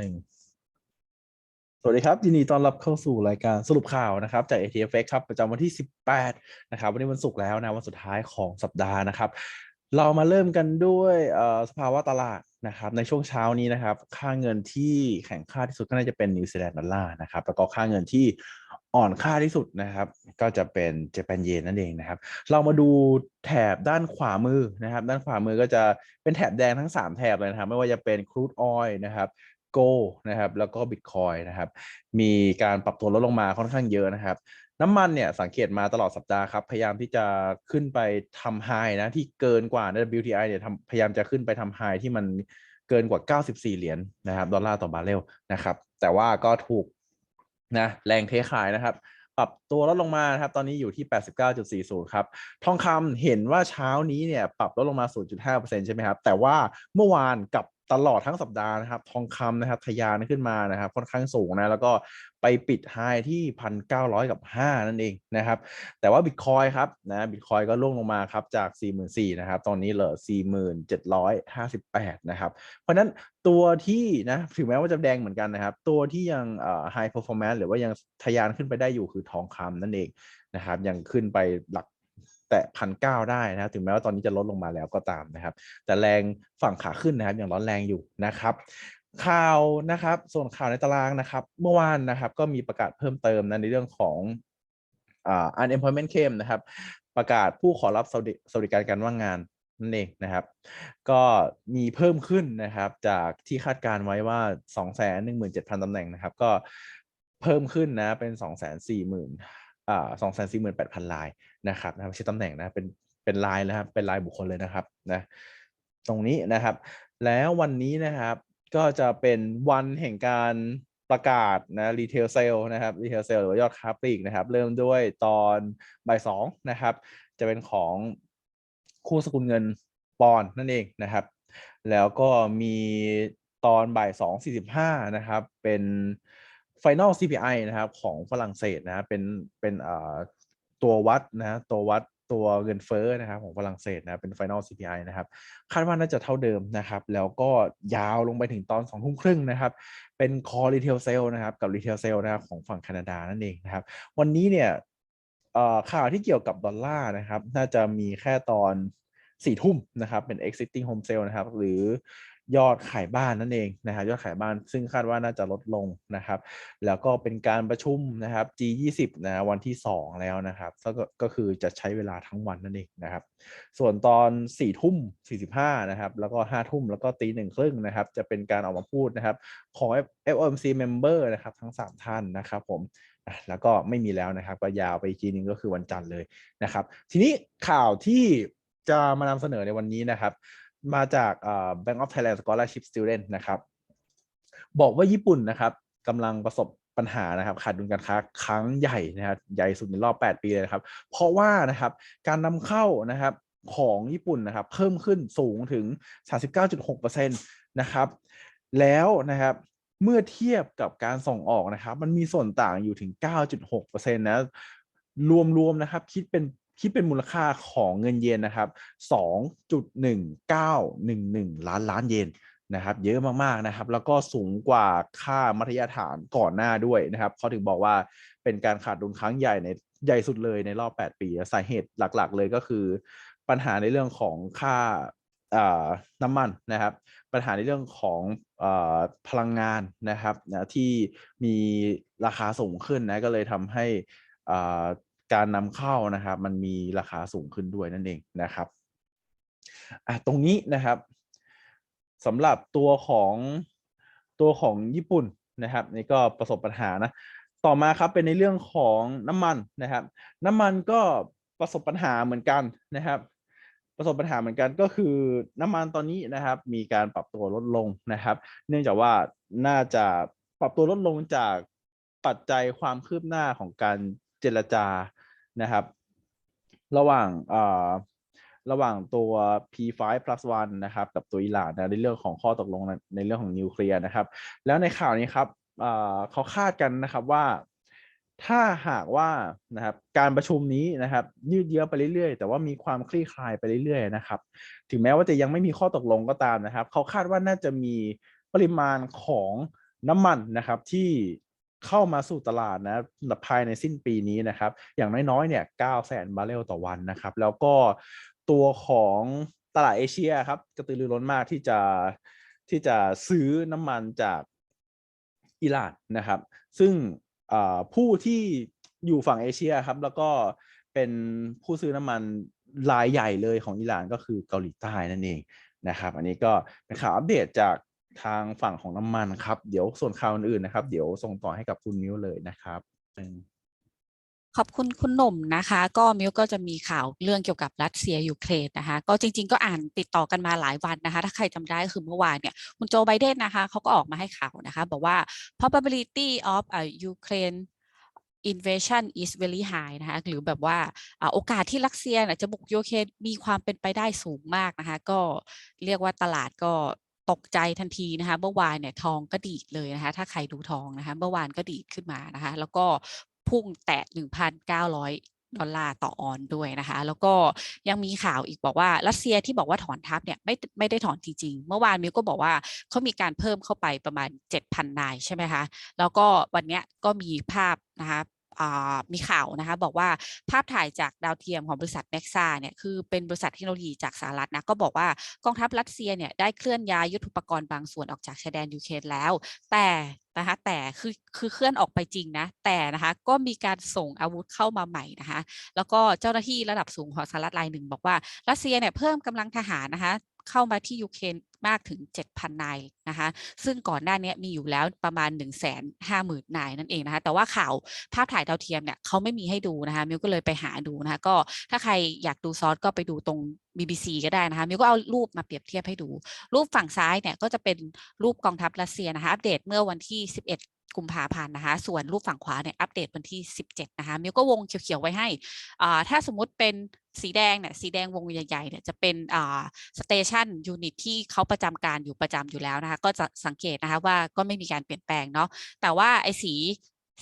หนึ่งสวัสดีครับ ยินดีต้อนรับเข้าสู่รายการสรุปข่าวนะครับ จาก ATFX ครับ ประจำวันที่ 18 นะครับ วันนี้วันศุกร์แล้วนะ วันสุดท้ายของสัปดาห์นะครับ เรามาเริ่มกันด้วยสภาวะตลาดนะครับ ในช่วงเช้านี้นะครับ ค่าเงินที่แข็งค่าที่สุดก็น่าจะเป็นนิวซีแลนด์ดอลลาร์นะครับ แล้วก็ค่าเงินที่อ่อนค่าที่สุดนะครับ ก็จะเป็นเจแปนเยนนั่นเองนะครับ เรามาดูแถบด้านขวามือนะครับ ด้านขวามือก็จะเป็นแถบแดงทั้ง 3 แถบเลยนะครับ ไม่ว่าจะเป็นครูดออยนะครับ โกนะครับแล้วก็บิตคอยนะครับมีการปรับตัวลดลงมาค่อนข้างเยอะนะครับ น้ำมันเนี่ยสังเกตมาตลอดสัปดาห์ครับ พยายามที่จะขึ้นไปทำไฮนะที่เกินกว่านะ WTI เนี่ยพยายามจะขึ้นไปทำไฮที่มันเกินกว่า 94 เหรียญนนะครับดอลลาร์ต่อบาร์เรลนะครับ แต่ว่าก็ถูกนะแรงเทขายนะครับปรับตัวลดลงมาครับตอนนี้อยู่ที่ 89.40 ครับ ทองคำเห็นว่าเช้านี้เนี่ยปรับลดลงมา 0.5%ใช่ไหมครับ แต่ว่าเมื่อวานกับ ตลอดทั้งสัปดาห์นะครับทองคำนะครับทะยานขึ้นมานะครับค่อนข้างสูงนะแล้วก็ไปปิดไฮที่พันเก้าร้อยกับห้านั่นเองนะครับแต่ว่าบิตคอยครับนะบิตคอยก็ล่วงลงมาครับจาก4 4 0 0 0นสี่นะครับตอนนี้เหลือ4758นเจ็ดร้อยห้าสิบแปดนะครับเพราะนั้นตัวที่นะถึงแม้ว่าจะแดงเหมือนกันนะครับ ตัวที่ยังไฮเอ่อ high performance หรือว่ายังทะยานขึ้นไปได้อยู่คือทองคำนั่นเองนะครับยังขึ้นไปหลัก แต่พันเก้าได้นะครับถึงแม้ว่าตอนนี้จะลดลงมาแล้วก็ตามนะครับ แต่แรงฝั่งขาขึ้นนะครับยังร้อนแรงอยู่นะครับข่าวนะครับ ส่วนข่าวในตารางนะครับ เมื่อวานนะครับก็มีประกาศเพิ่มเติมนะในเรื่องของอ่า unemployment claim นะครับ ประกาศผู้ขอรับสวัสดิการการว่างงานนั่นเองนะครับ ก็มีเพิ่มขึ้นนะครับ จากที่คาดการไว้ว่า 217,000ตำแหน่งนะครับ ก็เพิ่มขึ้นนะเป็น 240,000อ่า สองแสนสี่หมื่นแปดพันลายนะครับนะไม่ใช่ตำแหน่งนะเป็นเป็นลายนะครับเป็นลายบุคคลเลยนะครับนะตรงนี้นะครับ แล้ววันนี้นะครับก็จะเป็นวันแห่งการประกาศนะรีเทลเซลนะครับรีเทลเซลหรือว่ายอดค้าปลีกนะครับ เริ่มด้วยตอนบ่ายสองนะครับ จะเป็นของคู่สกุลเงินปอนนั่นเองนะครับ แล้วก็มีตอนบ่ายสองสี่สิบห้านะครับ เป็น Final CPI นะครับของฝรั่งเศสนะครับเป็นเป็นตัววัดนะตัววัดตัวเงินเฟ้อนะครับของฝรั่งเศสนะเป็น Final CPI นะครับคาดว่าน่าจะเท่าเดิมนะครับแล้วก็ยาวลงไปถึงตอน2องทุ่มครึ่งนะครับเป็น Core Retail Sale นะครับกับ Retail Sale นะครับของฝั่งแคนาดานั่นเองนะครับวันนี้เนี่ยข่าวที่เกี่ยวกับดอลลาร์นะครับน่าจะมีแค่ตอนสี่ทุ่มนะครับเป็น exiting home sale นะครับหรือ ยอดขายบ้านนั่นเองนะครับยอดขายบ้านซึ่งคาดว่าน่าจะลดลงนะครับ แล้วก็เป็นการประชุมนะครับ G20 นะวันที่ 2 แล้วนะครับก็ก็คือจะใช้เวลาทั้งวันนั่นเองนะครับ ส่วนตอน4ทุ่ม45นะครับแล้วก็5ทุ่มแล้วก็ตีหนึ่งครึ่งนะครับ จะเป็นการออกมาพูดนะครับของ FOMC member นะครับทั้ง 3 ท่านนะครับผมแล้วก็ไม่มีแล้วนะครับ ก็ยาวไปอีกทีนึงก็คือวันจันทร์เลยนะครับ ทีนี้ข่าวที่จะมานำเสนอในวันนี้นะครับ มาจาก Bank of Thailand Scholarship Student นะครับ บอกว่าญี่ปุ่นนะครับกำลังประสบปัญหานะครับขาดดุลการค้าครั้งใหญ่นะครับใหญ่สุดในรอบ 8 ปีเลยนะครับ เพราะว่านะครับการนำเข้านะครับของญี่ปุ่นนะครับ เพิ่มขึ้นสูงถึง 39.6%นะครับ แล้วนะครับเมื่อเทียบกับการส่งออกนะครับ มันมีส่วนต่างอยู่ถึง 9.6%นะรวมๆนะครับ คิดเป็น คิดเป็นมูลค่าของเงินเยนนะครับ 2.1911 ล้านล้านเยนนะครับเยอะมากๆนะครับ แล้วก็สูงกว่าค่ามัธยฐานก่อนหน้าด้วยนะครับเขาถึงบอกว่าเป็นการขาดดุลครั้งใหญ่ในใหญ่สุดเลยในรอบ 8 ปีสาเหตุหลักๆ เลยก็คือ ปัญหาในเรื่องของค่าน้ำมันนะครับ ปัญหาในเรื่องของอพลังงานนะครับนะที่มีราคาสูงขึ้นนะก็เลยทำให้ การนำเข้านะครับ มันมีราคาสูงขึ้นด้วยนั่นเองนะครับอะตรงนี้นะครับสำหรับตัวของตัวของญี่ปุ่นนะครับนี่ก็ประสบปัญหานะต่อมาครับเป็นในเรื่องของน้ำมันนะครับ น้ำมันก็ประสบปัญหาเหมือนกันนะครับ ประสบปัญหาเหมือนกันก็คือน้ำมันตอนนี้นะครับ มีการปรับตัวลดลงนะครับ เนื่องจากว่าน่าจะปรับตัวลดลงจากปัจจัยความคืบหน้าของการเจรจา นะครับ ระหว่างระหว่างตัว P5 plus 1นะครับ กับตัวอิหร่านนะในเรื่องของข้อตกลงในเรื่องของนิวเคลียร์นะครับ แล้วในข่าวนี้ครับเขาคาดกันนะครับว่าถ้าหากว่านะครับการประชุมนี้นะครับ ยืดเยื้อไปเรื่อยๆ แต่ว่ามีความคลี่คลายไปเรื่อยๆนะครับ ถึงแม้ว่าจะยังไม่มีข้อตกลงก็ตามนะครับ เขาคาดว่าน่าจะมีปริมาณของน้ำมันนะครับที่ เข้ามาสู่ตลาดนะภายในสิ้นปีนี้นะครับ อย่างน้อยๆเนี่ย9แสนบาร์เรลต่อวันนะครับ แล้วก็ตัวของตลาดเอเชียครับกระตือรือร้นมากที่จะที่จะซื้อน้ำมันจากอิหร่านนะครับ ซึ่งผู้ที่อยู่ฝั่งเอเชียครับ แล้วก็เป็นผู้ซื้อน้ำมันรายใหญ่เลยของอิหร่านก็คือเกาหลีใต้นั่นเองนะครับ อันนี้ก็เป็นข่าวอัปเดตจาก ทางฝั่งของน้ำมันครับ เดี๋ยวส่วนข่าวอื่นๆนะครับ เดี๋ยวส่งต่อให้กับคุณมิ้วเลยนะครับขอบคุณคุณหนุ่มนะคะ ก็มิวก็จะมีข่าวเรื่องเกี่ยวกับรัสเซียยูเครนนะคะ ก็จริง ๆ ก็อ่านติดต่อกันมาหลายวันนะคะ ถ้าใครจำได้คือเมื่อวานเนี่ยคุณโจไบเดนนะคะเขาก็ออกมาให้ข่าวนะคะ บอกว่า probability of a Ukraine invasion is very high นะคะ หรือแบบว่าอ่าโอกาสที่รัสเซียเนี่ยจะบุกยูเครนมีความเป็นไปได้สูงมากนะคะ ก็เรียกว่าตลาดก็ ตกใจทันทีนะคะเมื่อวานเนี่ยทองก็ดีดเลยนะคะ ถ้าใครดูทองนะคะเมื่อวานก็ดีดขึ้นมานะคะ แล้วก็พุ่งแตะ 1,900ดอลลาร์ต่อออนด้วยนะคะ แล้วก็ยังมีข่าวอีกบอกว่ารัสเซียที่บอกว่าถอนทัพเนี่ยไม่ไม่ได้ถอนจริงๆ เมื่อวานมิวก็บอกว่าเขามีการเพิ่มเข้าไปประมาณ 7,000นายใช่ไหมคะ แล้วก็วันนี้ก็มีภาพนะคะ มีข่าวนะคะบอกว่าภาพถ่ายจากดาวเทียมของบริษัทเน็กซ่าเนี่ยคือเป็นบริษัทเทคโนโลยีจากสหรัฐนะก็บอกว่ากองทัพรัสเซียเนี่ยได้เคลื่อนย้ายยุทโธปกรณ์บางส่วนออกจากชายแดนยูเครนแล้ว แต่นะคะแต่คือคือเคลื่อนออกไปจริงนะ แต่นะคะก็มีการส่งอาวุธเข้ามาใหม่นะคะ แล้วก็เจ้าหน้าที่ระดับสูงของสหรัฐรายหนึ่งบอกว่ารัสเซียเนี่ยเพิ่มกำลังทหารนะคะ เข้ามาที่ยูเครนมากถึง 7,000 นายนะคะ ซึ่งก่อนหน้านี้มีอยู่แล้วประมาณ 1 5 0 0 0 0 นายนั่นเองนะคะ แต่ว่าข่าวภาพถ่ายดาวเทียมเนี่ยเขาไม่มีให้ดูนะคะมิวก็เลยไปหาดูนะคะ ก็ถ้าใครอยากดูซอสก็ไปดูตรง BBC ก็ได้นะคะมิวก็เอารูปมาเปรียบเทียบให้ดู รูปฝั่งซ้ายเนี่ยก็จะเป็นรูปกองทัพรัสเซียนะคะ อัปเดตเมื่อวันที่ 11 กุมภาพันธ์นะคะ ส่วนรูปฝั่งขวาเนี่ยอัปเดตวันที่ 17 นะคะ มิวก็วงเขียวๆไว้ให้ ถ้าสมมติเป็นสีแดงเนี่ย สีแดงวงใหญ่ๆ เนี่ยจะเป็นอ่าสเตชันยูนิตที่เขาประจำการอยู่ประจำอยู่แล้วนะคะ ก็จะสังเกตนะคะว่าก็ไม่มีการเปลี่ยนแปลงเนาะ แต่ว่าไอ้สี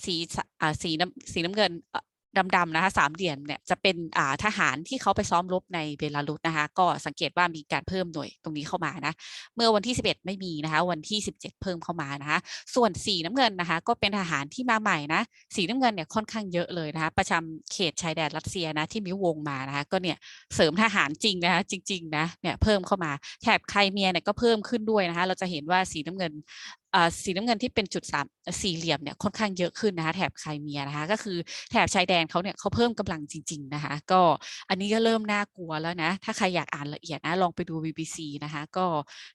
สีสีน้ำสีน้ำเงิน ดำๆนะคะสามเหลี่ยมเนี่ยจะเป็นอ่าทหารที่เขาไปซ้อมรบในเบลารุสนะคะ ก็สังเกตว่ามีการเพิ่มหน่วยตรงนี้เข้ามานะ เมื่อวันที่ 11 ไม่มีนะคะ วันที่ 17 เพิ่มเข้ามานะคะ ส่วนสีน้ำเงินนะคะ ก็เป็นทหารที่มาใหม่นะ สีน้ำเงินเนี่ยค่อนข้างเยอะเลยนะคะ ประจำเขตชายแดนรัสเซียนะที่มิววงมานะคะ ก็เนี่ยเสริมทหารจริงนะคะจริงๆนะเนี่ยเพิ่มเข้ามาแถบไครเมียเนี่ยก็เพิ่มขึ้นด้วยนะคะ เราจะเห็นว่าสีน้ำเงินสีน้ำเงินที่เป็นจุดสามสี่เหลี่ยมเนี่ยค่อนข้างเยอะขึ้นนะคะแถบไครเมียนะคะ ก็คือแถบชายแดนเขาเนี่ยเขาเพิ่มกำลังจริง ๆนะคะ ก็อันนี้ก็เริ่มน่ากลัวแล้วนะ ถ้าใครอยากอ่านละเอียดนะลองไปดู BBC นะคะ ก็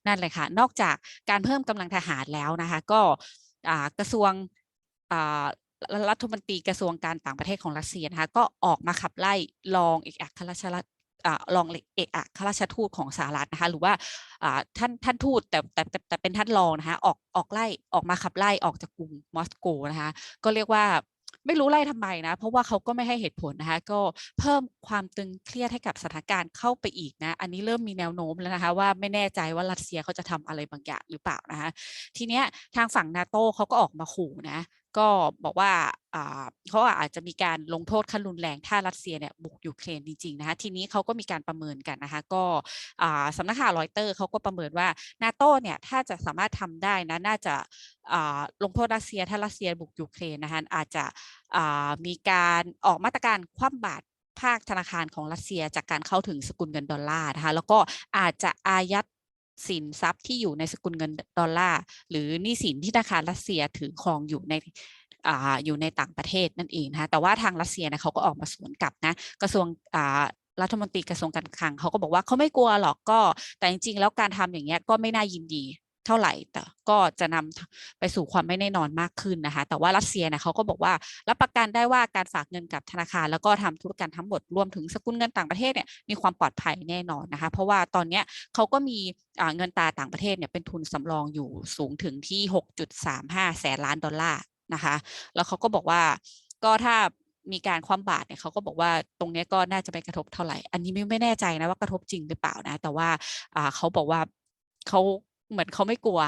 นั่นเลยค่ะ นอกจากการเพิ่มกำลังทหารแล้วนะคะ ก็กระทรวงอ่ารัฐมนตรีกระทรวงการต่างประเทศของรัสเซียนะคะก็ออกมาขับไล่รองเอกอัครราช รองเอกอัครราชทูตของสหรัฐนะคะ หรือว่าท่านท่านทูตแต่แต่แต่แต่เป็นท่านรองนะคะออกออกไล่ออกมาขับไล่ออกจากกรุงมอสโกนะคะ ก็เรียกว่าไม่รู้ไล่ทำไมนะ เพราะว่าเขาก็ไม่ให้เหตุผลนะคะ ก็เพิ่มความตึงเครียดให้กับสถานการณ์เข้าไปอีกนะ อันนี้เริ่มมีแนวโน้มแล้วนะคะ ว่าไม่แน่ใจว่ารัสเซียเขาจะทำอะไรบางอย่างหรือเปล่านะคะ ทีเนี้ยทางฝั่งนาโต้เขาก็ออกมาขู่นะ ก็บอกว่าเขาอาจจะมีการลงโทษขั้นรุนแรงถ้ารัสเซียเนี่ยบุกยูเครนจริงๆนะคะทีนี้เขาก็มีการประเมินกันนะคะก็สำนักข่าวรอยเตอร์เขาก็ประเมินว่านาโต้เนี่ยถ้าจะสามารถทำได้นะน่าจะาลงโทษรัสเซียถ้ารัสเซียบุกยูเครนนะคะอาจจะมีการออกมาตรการคว่ำบาตรภาคธนาคารของรัสเซียจากการเข้าถึงสกุลเงินดอลลาร์นะคะแล้วก็อาจจะอายัด สินทรัพย์ที่อยู่ในสกุลเงินดอลลาร์หรือหนี้สินที่ธนาคารรัสเซียถือครองอยู่ในอ่าอยู่ในต่างประเทศนั่นเองนะคะแต่ว่าทางรัสเซียนะเขาก็ออกมาสวนกลับนะกระทรวงอ่ารัฐมนตรีกระทรวงการคลังเขาก็บอกว่าเขาไม่กลัวหรอกก็ แต่จริงๆ แล้วการทำอย่างเงี้ยก็ไม่น่ายินดี เท่าไหร่ แต่ก็จะนำไปสู่ความไม่แน่นอนมากขึ้นนะคะ แต่ว่ารัสเซียนะเขาก็บอกว่ารับประกันได้ว่าการฝากเงินกับธนาคาร แล้วก็ทำธุรกรรมทั้งหมดรวมถึงสกุลเงินต่างประเทศเนี่ยมีความปลอดภัยแน่นอนนะคะ เพราะว่าตอนนี้เขาก็มีเงินตราต่างประเทศเนี่ยเป็นทุนสำรองอยู่สูงถึงที่ 6.35 แสนล้านดอลลาร์นะคะ แล้วเขาก็บอกว่าก็ถ้ามีการคว่ำบาตรเนี่ยเขาก็บอกว่าตรงนี้ก็น่าจะไม่กระทบเท่าไหร่ อันนี้ไม่ไม่แน่ใจนะว่ากระทบจริงหรือเปล่านะ แต่ว่าเขาบอกว่าเขา เหมือนเขาไม่กลัว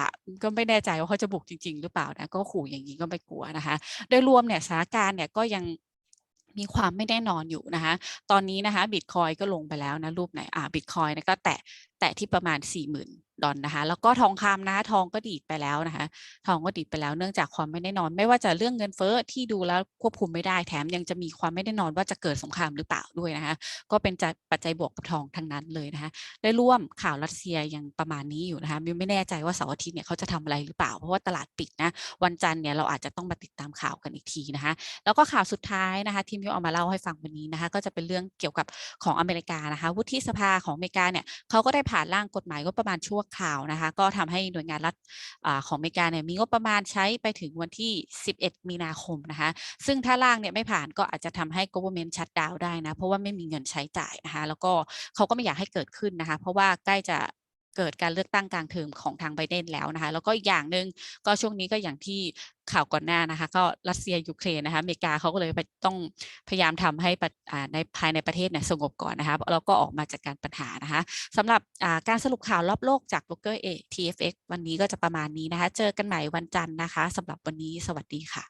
ก็ไม่แน่ใจว่าเขาจะบุกจริง ๆ หรือเปล่านะก็ขู่อย่างนี้ก็ไม่กลัวนะคะ โดยรวมเนี่ยสถานการณ์เนี่ยก็ยังมีความไม่แน่นอนอยู่นะคะ ตอนนี้นะคะบิตคอยก็ลงไปแล้วนะรูปไหนอ่าบิตคอยนะก็แตะแตะที่ประมาณ 40,000ดอลนะคะ แล้วก็ทองคำนะทองก็ดีดไปแล้วนะคะ ทองก็ดีดไปแล้วเนื่องจากความไม่แน่นอน ไม่ว่าจะเรื่องเงินเฟ้อที่ดูแล้วควบคุมไม่ได้แถมยังจะมีความไม่แน่นอนว่าจะเกิดสงครามหรือเปล่าด้วยนะคะ ก็เป็นจะปัจจัยบวกกับทองทั้งนั้นเลยนะคะ ได้ร่วมข่าวรัสเซียยังประมาณนี้อยู่นะคะมิวไม่แน่ใจว่าเสาร์อาทิตย์เนี่ยเขาจะทำอะไรหรือเปล่า เพราะว่าตลาดปิดนะ วันจันทร์เนี่ยเราอาจจะต้องมาติดตามข่าวกันอีกทีนะคะ แล้วก็ข่าวสุดท้ายนะคะที่มิวเอามาเล่าให้ฟังวันนี้นะคะ ก็จะเป็นเรื่องเกี่ยวกับของอเมริกานะคะ วุฒิสภาของอเมริกาเนี่ยเขาก็ได้ผ่านร่างกฎหมายงบประมาณชั่วคราวนะคะ ก็ทำให้หน่วยงานรัฐของอเมริกาเนี่ยมีงบประมาณใช้ไปถึงวันที่ 11 มีนาคมนะคะ ซึ่งถ้าร่างเนี่ยไม่ผ่านก็อาจจะทำให้ government shut down ได้นะ เพราะว่าไม่มีเงินใช้จ่ายนะคะ แล้วก็เขาก็ไม่อยากให้เกิดขึ้นนะคะ เพราะว่าใกล้จะ เกิดการเลือกตั้งกลางเทอมของทางไบเดนแล้วนะคะ แล้วก็อีกอย่างหนึ่งก็ช่วงนี้ก็อย่างที่ข่าวก่อนหน้านะคะ ก็รัสเซียยูเครนนะคะอเมริกาเขาก็เลยไปต้องพยายามทำให้ในภายในประเทศเนี่ยสงบก่อนนะคะแล้วก็ออกมาจัดการปัญหานะคะสำหรับการสรุปข่าวรอบโลกจากบล็อกเกอร์เอ TFX วันนี้ก็จะประมาณนี้นะคะ เจอกันใหม่วันจันทร์นะคะสำหรับวันนี้สวัสดีค่ะ